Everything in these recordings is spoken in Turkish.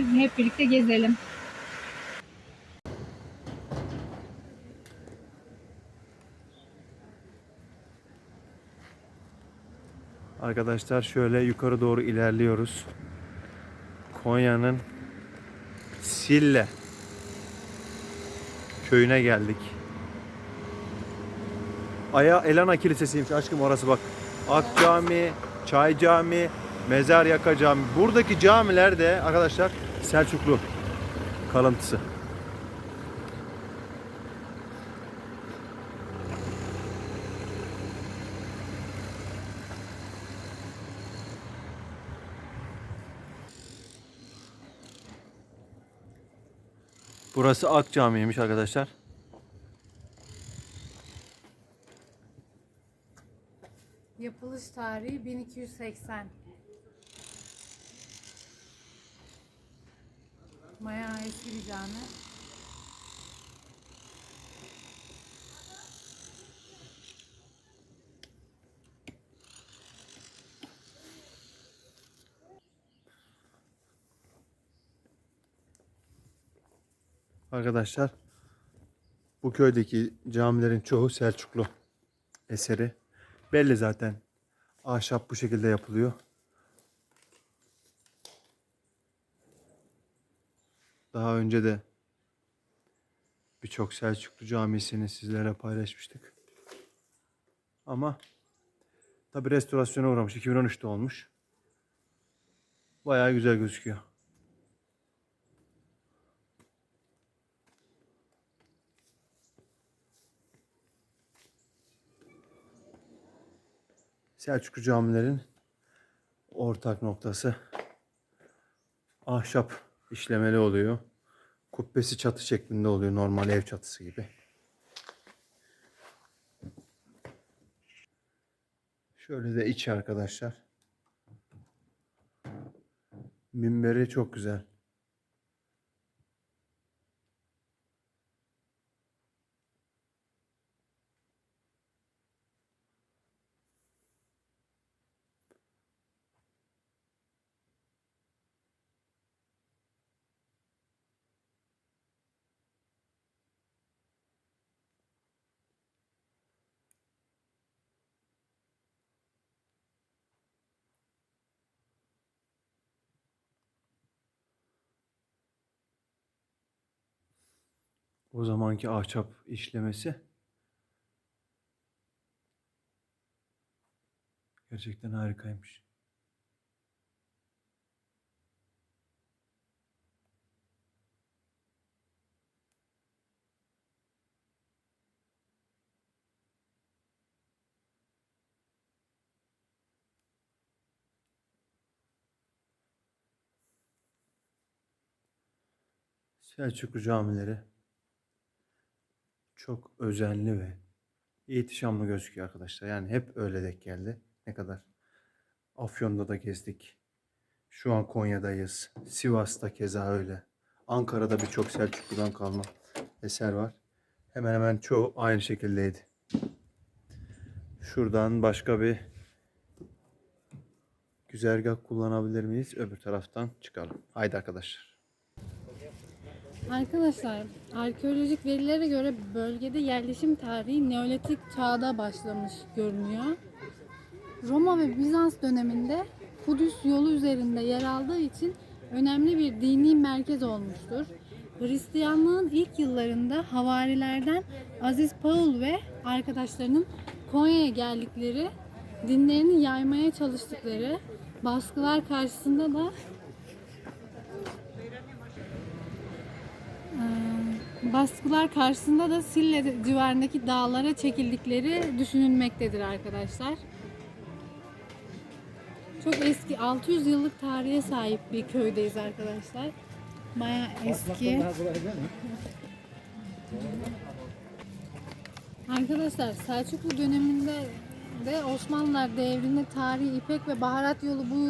Hadi hep birlikte gezelim. Arkadaşlar şöyle yukarı doğru ilerliyoruz. Konya'nın Sille köyüne geldik. Aya Elana Kilisesi'ymiş aşkım orası bak. Ak Cami, Çay Cami, Mezar Yaka Cami. Buradaki camiler de arkadaşlar Selçuklu kalıntısı. Burası Ak Cami'ymiş arkadaşlar. Yapılış tarihi 1280. Bayağı eski cami. Arkadaşlar bu köydeki camilerin çoğu Selçuklu eseri. Belli zaten. Ahşap bu şekilde yapılıyor. Daha önce de birçok Selçuklu camisini sizlere paylaşmıştık. Ama tabi restorasyona uğramış. 2013'te olmuş. Bayağı güzel gözüküyor. Selçuklu camilerin ortak noktası ahşap işlemeli oluyor. Kubbesi çatı şeklinde oluyor normal ev çatısı gibi. Şöyle de içi arkadaşlar. Minberi çok güzel. O zamanki ahşap işlemesi gerçekten harikaymış. Selçuklu camileri çok özenli ve ihtişamlı gözüküyor arkadaşlar. Yani hep öyle denk geldi. Ne kadar. Afyon'da da gezdik. Şu an Konya'dayız. Sivas'ta keza öyle. Ankara'da birçok Selçuklu'dan kalma eser var. Hemen hemen çoğu aynı şekildeydi. Şuradan başka bir güzergah kullanabilir miyiz? Öbür taraftan çıkalım. Haydi arkadaşlar. Arkadaşlar, arkeolojik verilere göre bölgede yerleşim tarihi Neolitik çağda başlamış görünüyor. Roma ve Bizans döneminde Kudüs yolu üzerinde yer aldığı için önemli bir dini merkez olmuştur. Hristiyanlığın ilk yıllarında havarilerden Aziz Paul ve arkadaşlarının Konya'ya geldikleri, dinlerini yaymaya çalıştıkları baskılar karşısında da baskılar karşısında da Sille civarındaki dağlara çekildikleri düşünülmektedir arkadaşlar. Çok eski 600 yıllık tarihe sahip bir köydeyiz arkadaşlar. Baya eski. Arkadaşlar Selçuklu döneminde de Osmanlılar devrinde tarihi İpek ve baharat yolu bu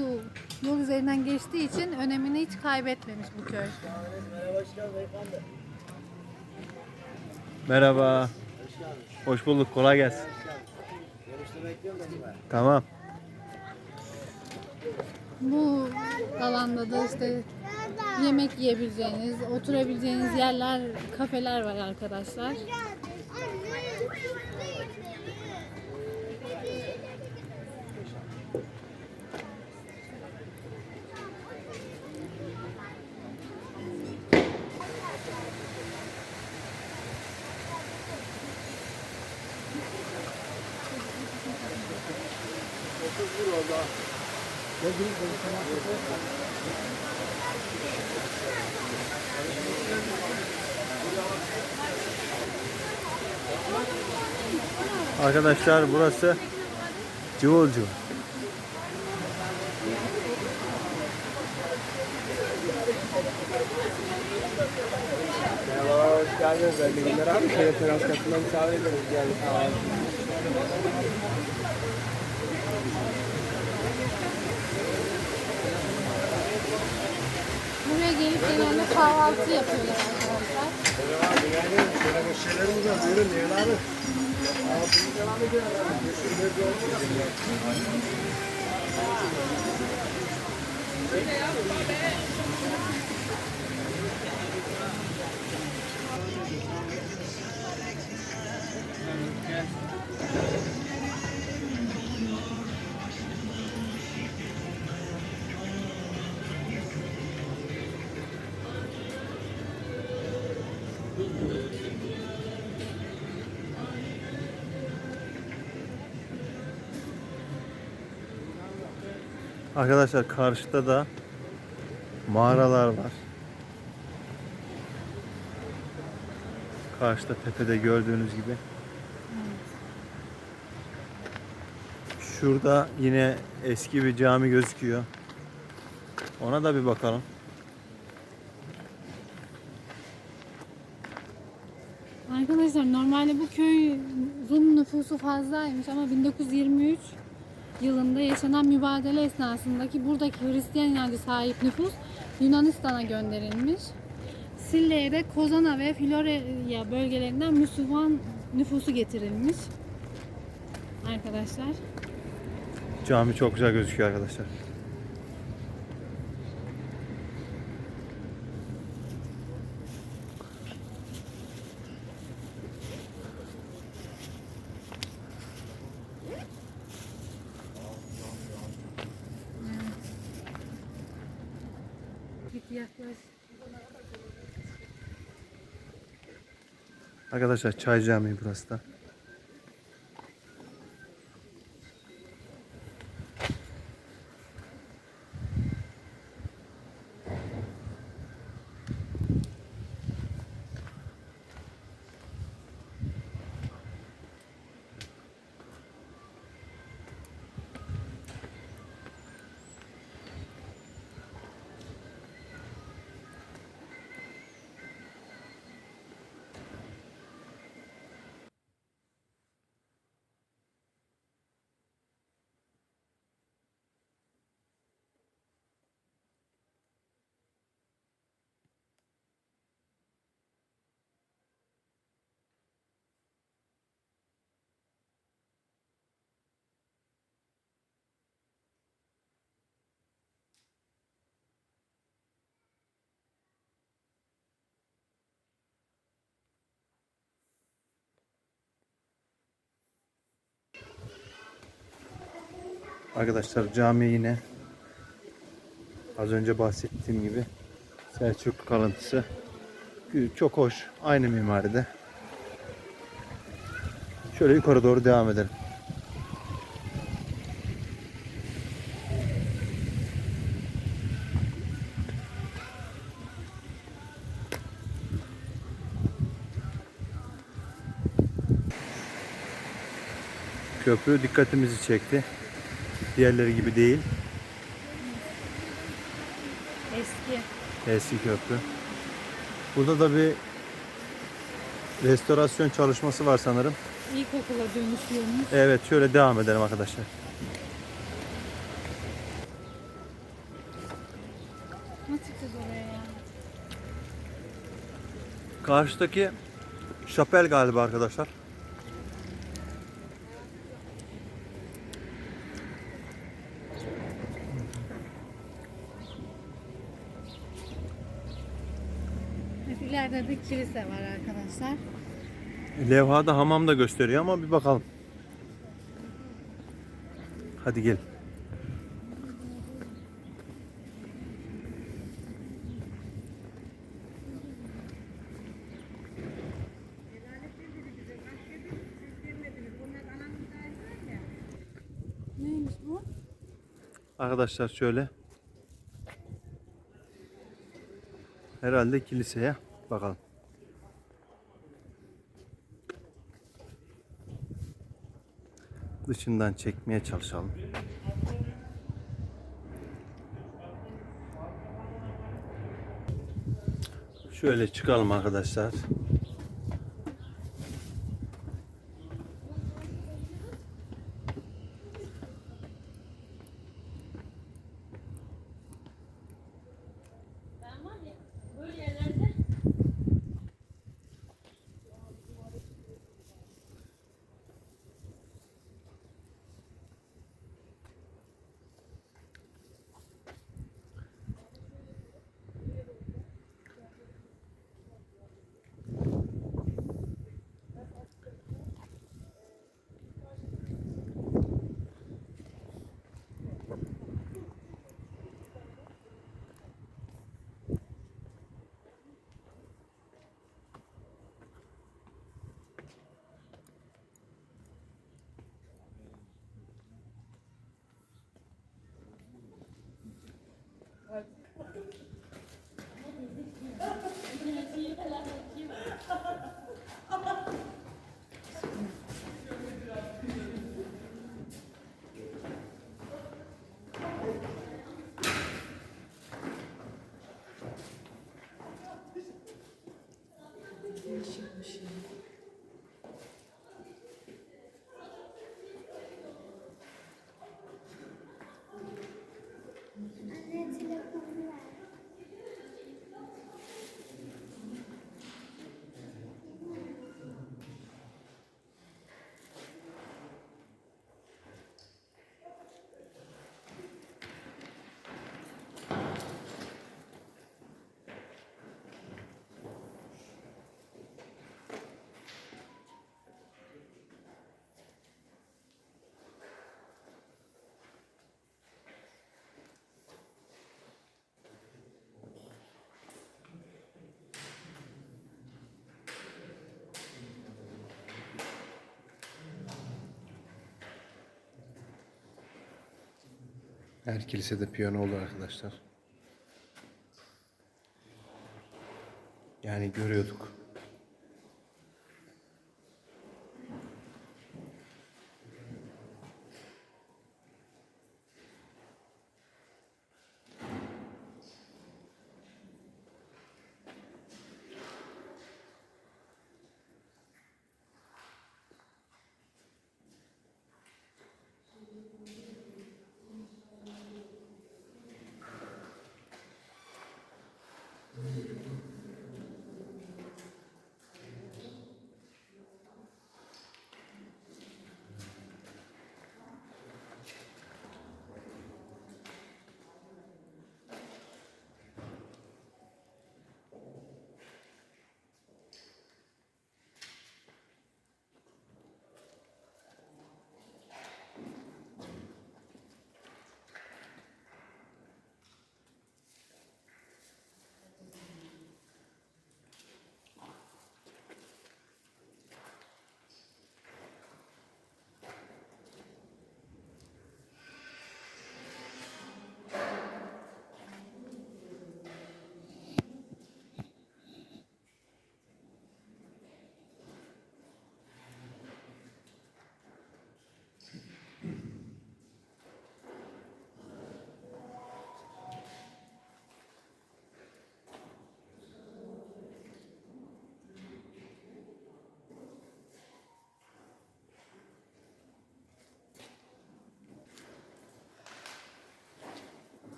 yol üzerinden geçtiği için önemini hiç kaybetmemiş bu köy. Merhaba. Hoş bulduk. Kolay gelsin. Tamam. Bu alanda da işte yemek yiyebileceğiniz, oturabileceğiniz yerler, kafeler var arkadaşlar. Arkadaşlar burası Cıvılcı. Merhaba, hoş geldiniz. Hayırlı günler abi. Şöyle teras misafir ederiz. Buraya gelip genelde kahvaltı yapıyorlar arkadaşlar. Merhaba, günaydın. Şöyle boş şeylerimiz var. Buyurun, Nihan abi. Kahvaltımız devam Arkadaşlar karşıda da mağaralar var. Karşıda tepede gördüğünüz gibi. Şurada yine eski bir cami gözüküyor. Ona da bir bakalım. Arkadaşlar normalde bu köy nüfusu fazlaymış ama 1923 yılında yaşanan mübadele esnasındaki buradaki Hristiyan inancı sahip nüfus Yunanistan'a gönderilmiş. Sille'ye de Kozana ve Florya bölgelerinden Müslüman nüfusu getirilmiş. Arkadaşlar. Cami çok güzel gözüküyor arkadaşlar. Arkadaşlar Çay Camii burası da. Arkadaşlar cami yine az önce bahsettiğim gibi Selçuklu kalıntısı. Çok hoş. Aynı mimaride. Şöyle yukarı doğru devam edelim. Köprü dikkatimizi çekti. Diğerleri gibi değil. Eski. Eski köprü. Burada da bir restorasyon çalışması var sanırım. İlkokula dönüşüyormuş. Evet şöyle devam edelim arkadaşlar. Nasıl çıkacağız oraya ya? Karşıdaki şapel galiba arkadaşlar. ileride de kilise var arkadaşlar. Levhada hamam da gösteriyor ama bir bakalım. Hadi gel. Neymiş bu? Arkadaşlar şöyle. Herhalde kiliseye bakalım. Dışından çekmeye çalışalım. Şöyle çıkalım arkadaşlar. Anne Her kilisede piyano olur arkadaşlar. Yani görüyorduk.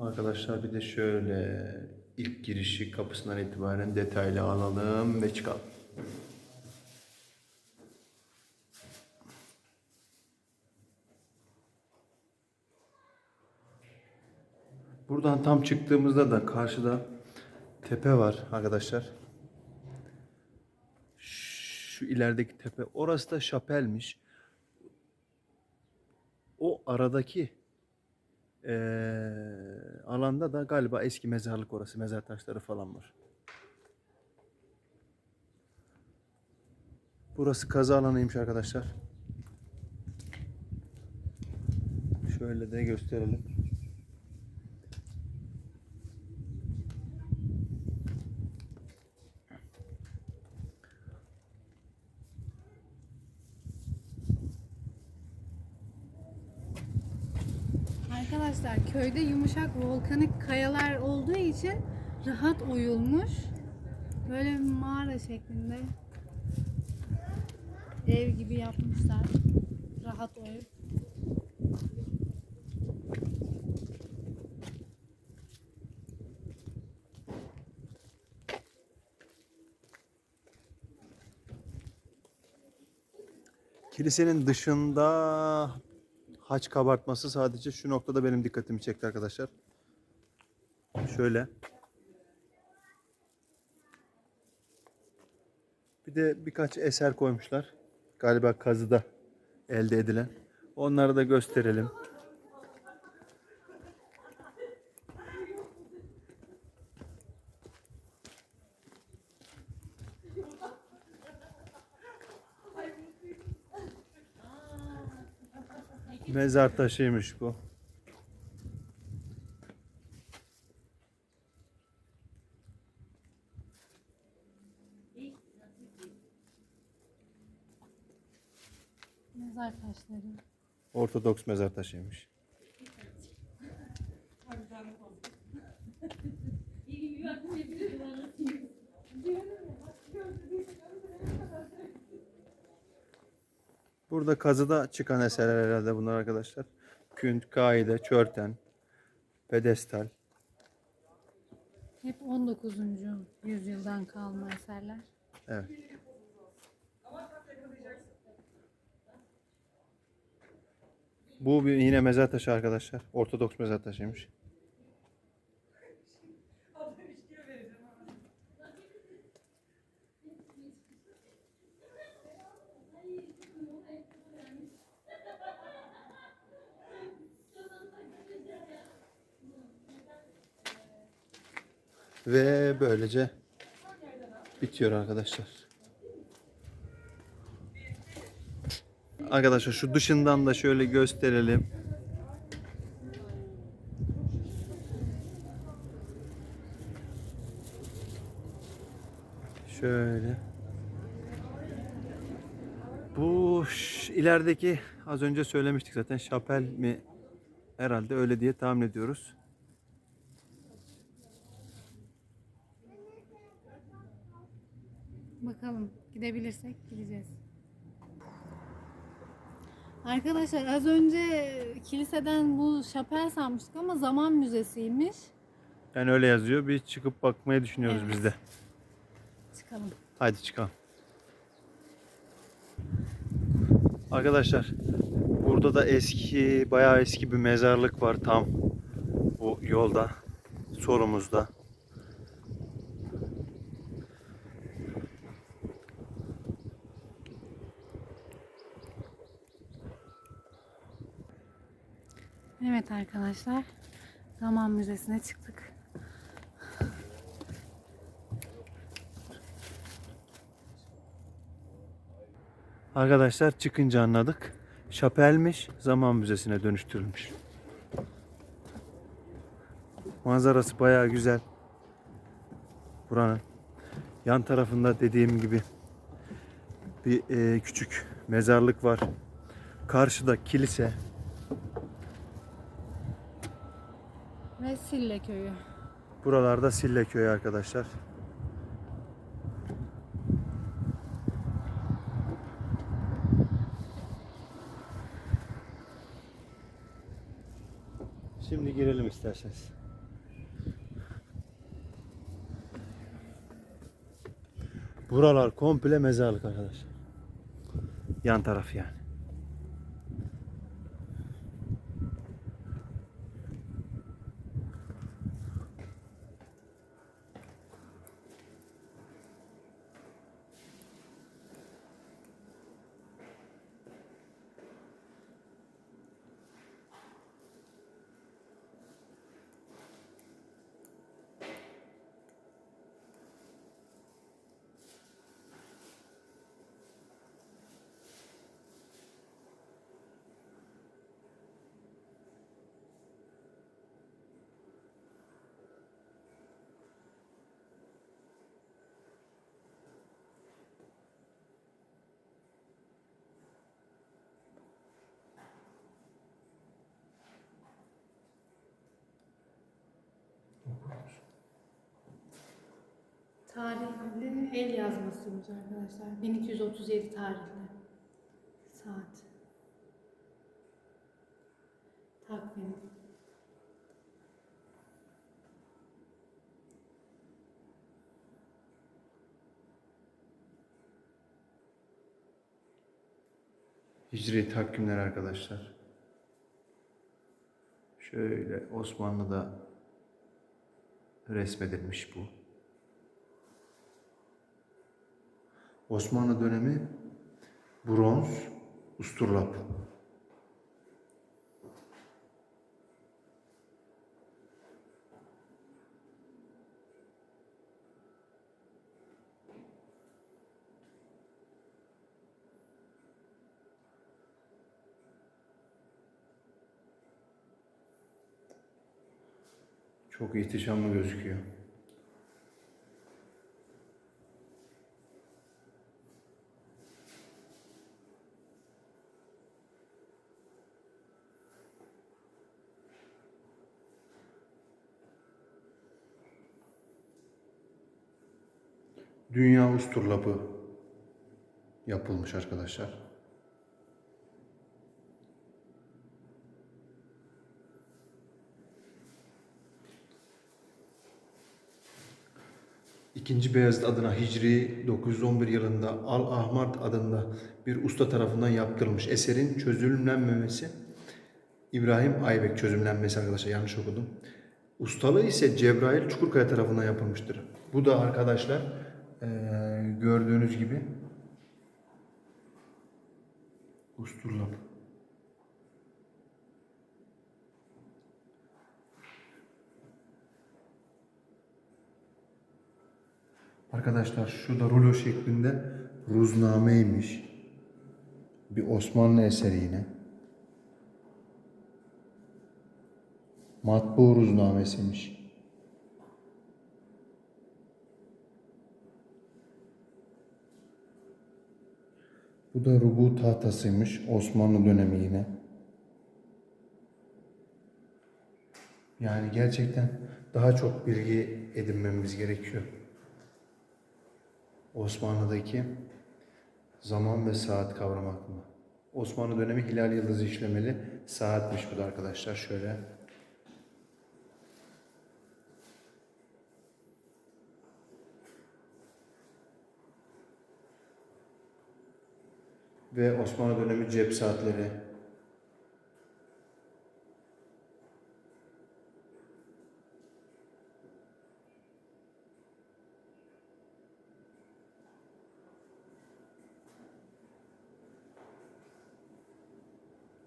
Arkadaşlar bir de şöyle ilk girişi kapısından itibaren detaylı alalım ve çıkalım. Buradan tam çıktığımızda da karşıda tepe var arkadaşlar. Şu ilerideki tepe orası da şapelmiş. O aradaki eee, alanda da galiba eski mezarlık orası. Mezar taşları falan var. Burası kazı alanıymış arkadaşlar. Şöyle de gösterelim. Arkadaşlar köyde yumuşak volkanik kayalar olduğu için rahat oyulmuş. Böyle mağara şeklinde ev gibi yapmışlar. Rahat oyup. Kilisenin dışında haç kabartması sadece şu noktada benim dikkatimi çekti arkadaşlar. Şöyle. Bir de birkaç eser koymuşlar. Galiba kazıda elde edilen. Onları da gösterelim. Mezar taşıymış bu. Mezar taşları. Ortodoks mezar taşıymış. Burada kazıda çıkan eserler herhalde bunlar arkadaşlar. Künt, kaide, çörten, pedestal. Hep 19. yüzyıldan kalma eserler. Evet. Bu bir yine mezar taşı arkadaşlar. Ortodoks mezar taşıymış. Ve böylece bitiyor arkadaşlar. Arkadaşlar şu dışından da şöyle gösterelim. Şöyle. Bu ilerideki az önce söylemiştik zaten şapel mi herhalde öyle diye tahmin ediyoruz. Bakalım gidebilirsek gideceğiz. Arkadaşlar az önce kiliseden bu şapel sanmıştık ama zaman müzesiymiş. Yani öyle yazıyor. Bir çıkıp bakmayı düşünüyoruz Evet. biz de. Çıkalım. Haydi çıkalım. Arkadaşlar burada da eski bayağı eski bir mezarlık var tam bu yolda solumuzda. Evet arkadaşlar. Zaman Müzesi'ne çıktık. Arkadaşlar çıkınca anladık. Şapelmiş zaman müzesine dönüştürülmüş. Manzarası bayağı güzel. Buranın yan tarafında dediğim gibi bir e, küçük mezarlık var. Karşıda kilise. Ve Sille Köyü. Buralarda Sille Köyü arkadaşlar. Şimdi girelim isterseniz. Buralar komple mezarlık arkadaşlar. Yan taraf yani. Tarihli el yazmasıymış arkadaşlar. 1237 tarihli. Saat. Takvim. Hicri takvimler arkadaşlar. Şöyle Osmanlı'da resmedilmiş bu. Osmanlı dönemi bronz, usturlap. Çok ihtişamlı gözüküyor. Dünya usturlapı yapılmış arkadaşlar. İkinci Beyazıt adına Hicri 911 yılında Al Ahmar adında bir usta tarafından yaptırılmış. Eserin çözümlenmemesi İbrahim Aybek çözümlenmesi arkadaşlar yanlış okudum. Ustalığı ise Cebrail Çukurkaya tarafından yapılmıştır. Bu da arkadaşlar eee, gördüğünüz gibi usturlap. Arkadaşlar şu da rulo şeklinde ruznameymiş. Bir Osmanlı eseri yine. Matbu ruznamesiymiş. Bu da rubu tahtasıymış. Osmanlı dönemi yine. Yani gerçekten daha çok bilgi edinmemiz gerekiyor. Osmanlı'daki zaman ve saat kavramı hakkında. Osmanlı dönemi hilal yıldızı işlemeli saatmiş bu da arkadaşlar. Şöyle ve Osmanlı dönemi cep saatleri.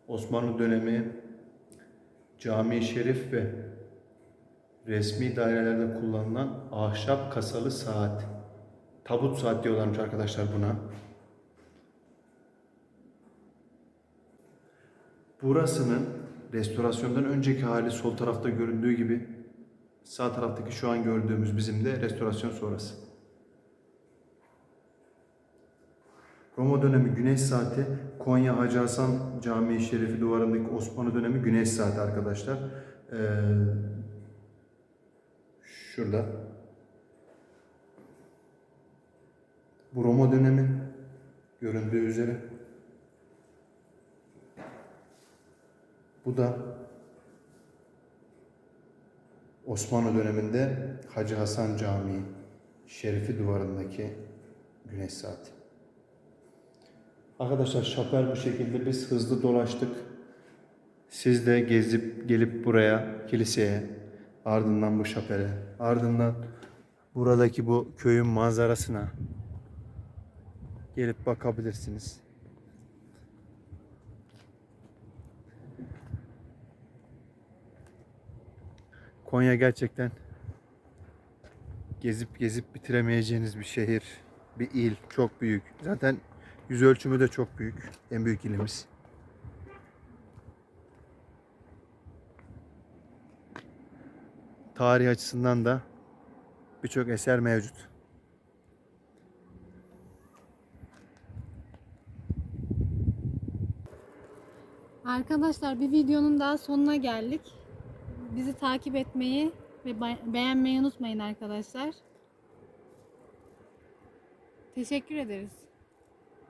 Osmanlı dönemi cami-i şerif ve resmi dairelerde kullanılan ahşap kasalı saat. Tabut saat diyorlarmış arkadaşlar buna. Burasının restorasyondan önceki hali sol tarafta göründüğü gibi sağ taraftaki şu an gördüğümüz bizim de restorasyon sonrası. Roma dönemi güneş saati, Konya Hacı Hasan Camii Şerifi duvarındaki Osmanlı dönemi güneş saati arkadaşlar. Ee, şurada. Bu Roma dönemi göründüğü üzere. Bu da Osmanlı döneminde Hacı Hasan Camii şerifi duvarındaki güneş saati. Arkadaşlar şapel bu şekilde biz hızlı dolaştık. Siz de gezip gelip buraya kiliseye ardından bu şapele ardından buradaki bu köyün manzarasına gelip bakabilirsiniz. Konya gerçekten gezip gezip bitiremeyeceğiniz bir şehir, bir il, çok büyük. Zaten yüz ölçümü de çok büyük. En büyük ilimiz. Tarih açısından da birçok eser mevcut. Arkadaşlar bir videonun daha sonuna geldik. Bizi takip etmeyi ve be- beğenmeyi unutmayın arkadaşlar. Teşekkür ederiz.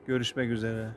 Görüşmek üzere.